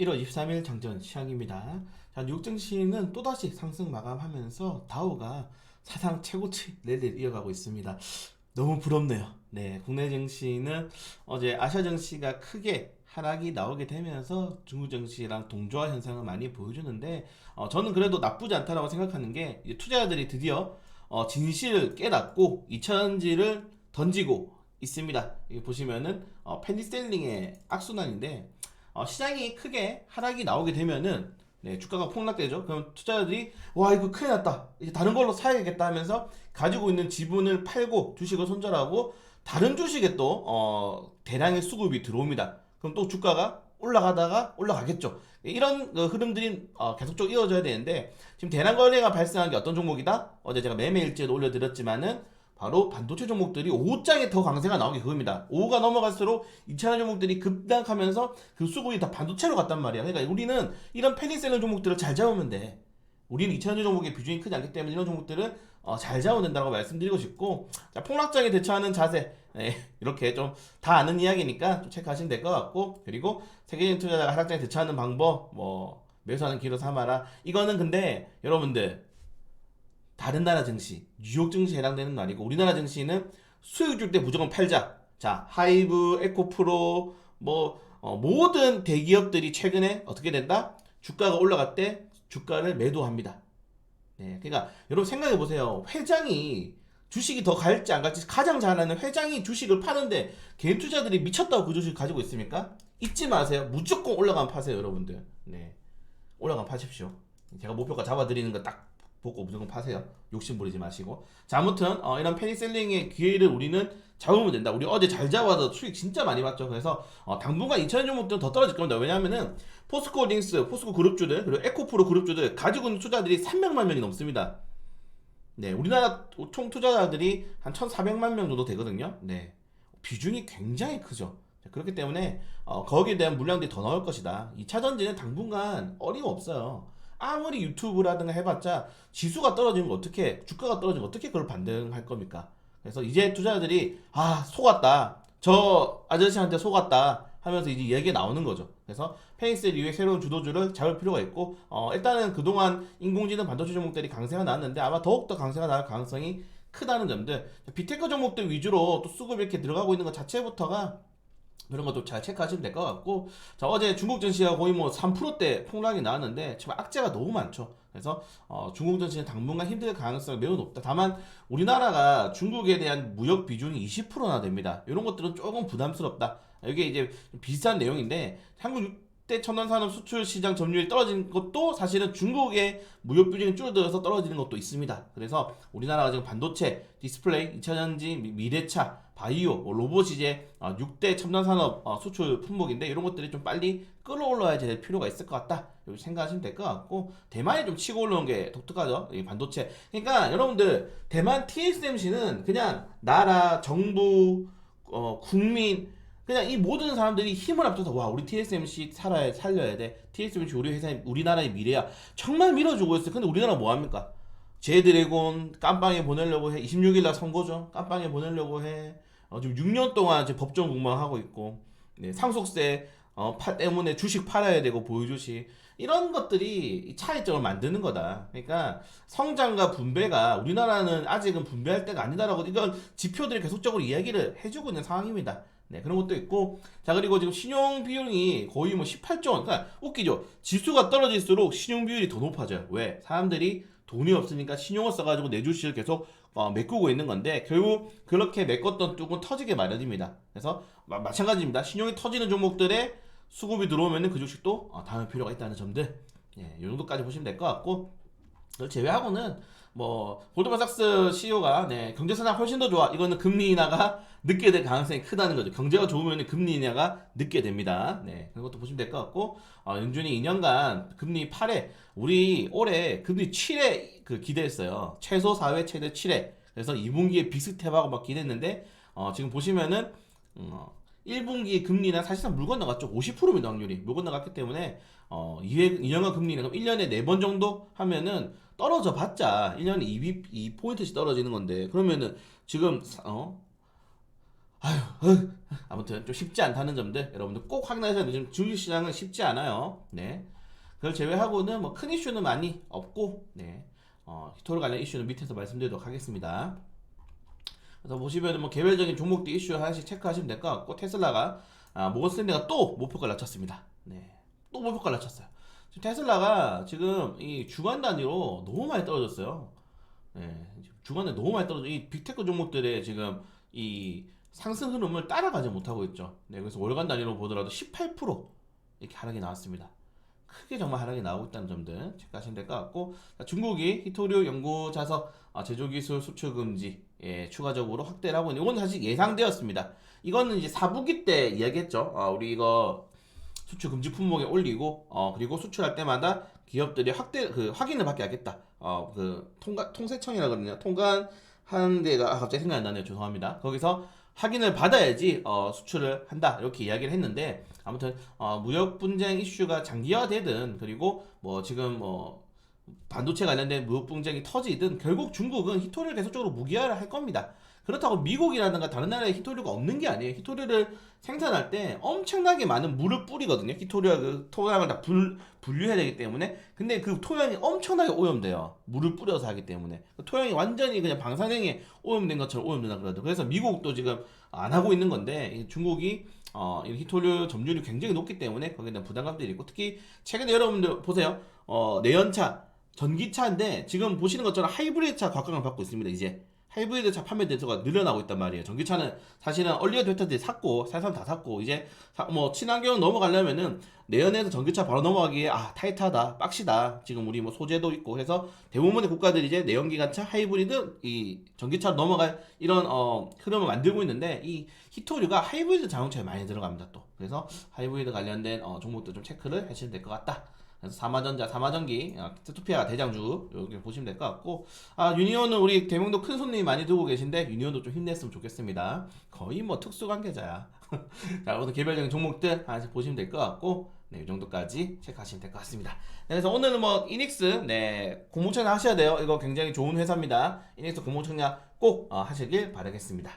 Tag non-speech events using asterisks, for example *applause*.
1월 23일 장전 시작입니다. 자, 뉴욕 증시는 또다시 상승 마감하면서 다우가 사상 최고치 랠리를 이어가고 있습니다. 너무 부럽네요. 네, 국내 증시는 어제 아시아 증시가 크게 하락이 나오게 되면서 중국 증시랑 동조화 현상을 많이 보여주는데 어, 저는 그래도 나쁘지 않다라고 생각하는 게 투자자들이 드디어 어, 진실을 깨닫고 2차전지를 던지고 있습니다. 보시면은 어, 펜디셀링의 악순환인데 어, 시장이 크게 하락이 나오게 되면은 네, 주가가 폭락되죠. 그럼 투자자들이 와 이거 큰일 났다. 이제 다른 걸로 사야겠다 하면서 가지고 있는 지분을 팔고 주식을 손절하고 다른 주식에 또 어, 대량의 수급이 들어옵니다. 그럼 또 주가가 올라가다가 올라가겠죠. 이런 그 흐름들이 어, 계속적으로 이어져야 되는데 지금 대량 거래가 발생한 게 어떤 종목이다? 어제 제가 매매 일지에도 올려드렸지만은 바로 반도체 종목들이 5장에 더 강세가 나온 게 그겁니다. 5가 넘어갈수록 2차전 종목들이 급락하면서 그 수급이 다 반도체로 갔단 말이야. 그러니까 우리는 이런 패닉셀러 종목들을 잘 잡으면 돼. 우리는 2차전 종목의 비중이 크지 않기 때문에 이런 종목들을 어, 잘 잡아야 된다고 말씀드리고 싶고 자, 폭락장에 대처하는 자세 네, 이렇게 좀 다 아는 이야기니까 좀 체크하시면 될 것 같고 그리고 세계적인 투자자가 하락장에 대처하는 방법 뭐 매수하는 기로 삼아라 이거는 근데 여러분들 다른 나라 증시, 뉴욕 증시에 해당되는 말이고 우리나라 증시는 수익 줄 때 무조건 팔자. 자, 하이브, 에코프로 뭐 어, 모든 대기업들이 최근에 어떻게 된다? 주가가 올라갈 때 주가를 매도합니다. 네, 그러니까 여러분 생각해 보세요. 회장이 주식이 더 갈지 안 갈지 가장 잘 아는 회장이 주식을 파는데 개인 투자들이 미쳤다고 그 주식 가지고 있습니까? 잊지 마세요. 무조건 올라가면 파세요, 여러분들. 네, 올라가면 파십시오. 제가 목표가 잡아드리는 거 딱 보고 무조건 파세요. 욕심 부리지 마시고. 자, 아무튼 어, 이런 패닉셀링의 기회를 우리는 잡으면 된다. 우리 어제 잘 잡아서 수익 진짜 많이 봤죠. 그래서 어, 당분간 2차전 종목들은 더 떨어질 겁니다. 왜냐하면은 포스코 링스, 포스코 그룹주들 그리고 에코프로 그룹주들 가지고 있는 투자들이 300만 명이 넘습니다. 네, 우리나라 총 투자자들이 한 1,400만 명 정도 되거든요. 네, 비중이 굉장히 크죠. 자, 그렇기 때문에 어, 거기에 대한 물량들이 더 나올 것이다. 2차전지는 당분간 어림없어요. 아무리 유튜브라든가 해봤자 지수가 떨어지면 어떻게 주가가 떨어지면 어떻게 그걸 반등할 겁니까? 그래서 이제 투자자들이 아 속았다 저 아저씨한테 속았다 하면서 이제 얘기가 나오는 거죠. 그래서 페이셀 이후에 새로운 주도주를 잡을 필요가 있고 어, 일단은 그동안 인공지능 반도체 종목들이 강세가 나왔는데 아마 더욱더 강세가 나올 가능성이 크다는 점들 비테크 종목들 위주로 또 수급 이렇게 들어가고 있는 것 자체부터가 이런 것도 잘 체크하시면 될 것 같고 자 어제 중국 증시가 거의 뭐 3%대 폭락이 나왔는데 지금 악재가 너무 많죠. 그래서 어, 중국 증시는 당분간 힘들 가능성이 매우 높다. 다만 우리나라가 중국에 대한 무역 비중이 20%나 됩니다. 이런 것들은 조금 부담스럽다. 이게 이제 비슷한 내용인데 한국 6대 첨단산업 수출 시장 점유율이 떨어진 것도 사실은 중국의 무역 비중이 줄어들어서 떨어지는 것도 있습니다. 그래서 우리나라가 지금 반도체, 디스플레이, 2차전지, 미- 미래차, 바이오, 뭐 로봇 이제 6대 첨단산업 어, 수출 품목인데 이런 것들이 좀 빨리 끌어올라야 될 필요가 있을 것 같다. 이렇게 생각하시면 될 것 같고 대만이 좀 치고 올라온 게 독특하죠. 이 반도체. 그러니까 여러분들 대만 TSMC는 그냥 나라, 정부, 어, 국민 그냥 이 모든 사람들이 힘을 합쳐서 와 우리 TSMC 살아야 살려야 돼. TSMC 우리 회사 우리나라의 미래야. 정말 밀어주고 있어. 근데 우리나라 뭐 합니까? 제드래곤 깜빵에 보내려고 해. 26일 날 선거죠. 깜빵에 보내려고 해. 어, 지금 6년 동안 지금 법정 공방하고 있고. 네, 상속세 어, 파, 때문에 주식 팔아야 되고 보유주식. 이런 것들이 이 차이점을 만드는 거다. 그러니까 성장과 분배가 우리나라는 아직은 분배할 때가 아니다라고 이건 지표들이 계속적으로 이야기를 해주고 있는 상황입니다. 네, 그런 것도 있고. 자, 그리고 지금 신용 비율이 거의 뭐 18조 원. 그러니까 웃기죠. 지수가 떨어질수록 신용 비율이 더 높아져요. 왜? 사람들이 돈이 없으니까 신용을 써가지고 내 주식을 계속 어, 메꾸고 있는 건데 결국 그렇게 메꿨던 뚝은 터지게 마련입니다. 그래서 마, 마찬가지입니다. 신용이 터지는 종목들에 수급이 들어오면은 그 주식도 어, 다음에 필요가 있다는 점들. 예, 이 정도까지 보시면 될 것 같고 제외하고는 뭐 골드만삭스 CEO가 네, 경제 성장 훨씬 더 좋아. 이거는 금리 인하가 늦게 될 가능성이 크다는 거죠. 경제가 좋으면 금리 인하가 늦게 됩니다. 네, 그런 것도 보시면 될 것 같고 어, 연준이 2년간 금리 8회, 우리 올해 금리 7회 그 기대했어요. 최소 4회, 최대 7회. 그래서 2분기에 비슷해하고 막 기대했는데 어, 지금 보시면은 어, 1분기 금리는 사실상 물 건너갔죠. 50%입니다, 확률이. 물 건너갔기 때문에, 어, 2회, 2년간 금리는 그럼 1년에 4번 정도 하면은 떨어져 봤자 1년에 2, 2포인트씩 떨어지는 건데, 그러면은 지금, 어, 아유, 어휴, 아무튼 좀 쉽지 않다는 점들 여러분들 꼭 확인하셔야 돼요. 지금 주식시장은 쉽지 않아요. 네. 그걸 제외하고는 뭐 큰 이슈는 많이 없고, 네. 어, 히토르 관련 이슈는 밑에서 말씀드리도록 하겠습니다. 그래서 보시면 뭐 개별적인 종목들 이슈 하나씩 체크하시면 될 것 같고 테슬라가 아, 모건스탠리가 또 목표가를 낮췄습니다. 네, 또 목표가를 낮췄어요. 지금 테슬라가 지금 이 주간 단위로 너무 많이 떨어졌어요. 네, 주간에 너무 많이 떨어져. 이 빅테크 종목들의 지금 이 상승 흐름을 따라가지 못하고 있죠. 네, 그래서 월간 단위로 보더라도 18% 이렇게 하락이 나왔습니다. 크게 정말 하락이 나오고 있다는 점들 체크하시면 될 것 같고 자, 중국이 히토류 연구 자석 아, 제조기술 수출 금지 예, 추가적으로 확대를 하고 있는 이건 사실 예상되었습니다. 이거는 이제 사부기 때 이야기했죠. 아, 우리 이거 수출 금지 품목에 올리고 어, 그리고 수출할 때마다 기업들이 확대 그 확인을 받게 하겠다. 어, 그 통관 통세청이라 그러냐 통관 하는 데가 아, 갑자기 생각이 안 나네요. 죄송합니다. 거기서 확인을 받아야지 어, 수출을 한다 이렇게 이야기를 했는데 아무튼 어, 무역 분쟁 이슈가 장기화되든 그리고 뭐 지금 뭐 반도체 관련된 무역 분쟁이 터지든 결국 중국은 히토리를 계속적으로 무기화를 할 겁니다. 그렇다고 미국이라든가 다른 나라에 히토리가 없는 게 아니에요. 히토리를 생산할 때 엄청나게 많은 물을 뿌리거든요. 히토리와 그 토양을 다 불, 분류해야 되기 때문에. 근데 그 토양이 엄청나게 오염돼요. 물을 뿌려서 하기 때문에. 그 토양이 완전히 그냥 방사능에 오염된 것처럼 오염된다 그러죠. 그래서 미국도 지금 안 하고 있는 건데 이 중국이 어, 이 히토류 점유율이 굉장히 높기 때문에 거기에 대한 부담감들이 있고 특히 최근에 여러분들 보세요. 어, 내연차, 전기차인데 지금 보시는 것처럼 하이브리드 차 각광을 받고 있습니다. 이제 하이브리드 차 판매 대수가 늘어나고 있단 말이에요. 전기차는 사실은 얼리어 데이터들이 샀고 살 사람 다 샀고 이제 사- 뭐 친환경 넘어가려면은 내연에서 전기차 바로 넘어가기에 아 타이트하다 빡시다 지금 우리 뭐 소재도 있고 해서 대부분의 국가들이 이제 내연기관차 하이브리드 이 전기차로 넘어갈 이런 어 흐름을 만들고 있는데 이 히토류가 하이브리드 자동차에 많이 들어갑니다 또 그래서 하이브리드 관련된 어, 종목도 좀 체크를 하시면 될 것 같다. 그래서 삼화전자, 삼화전기, 아, 스토피아가 대장주 여기 보시면 될 것 같고 아 유니온은 우리 대명도 큰 손님이 많이 들고 계신데 유니온도 좀 힘냈으면 좋겠습니다. 거의 뭐 특수 관계자야. *laughs* 자 오늘 개별적인 종목들 하나씩 보시면 될 것 같고 네, 이 정도까지 체크하시면 될 것 같습니다. 네, 그래서 오늘은 뭐 이닉스 네 공모청약 하셔야 돼요. 이거 굉장히 좋은 회사입니다. 이닉스 공모청약 꼭 어, 하시길 바라겠습니다.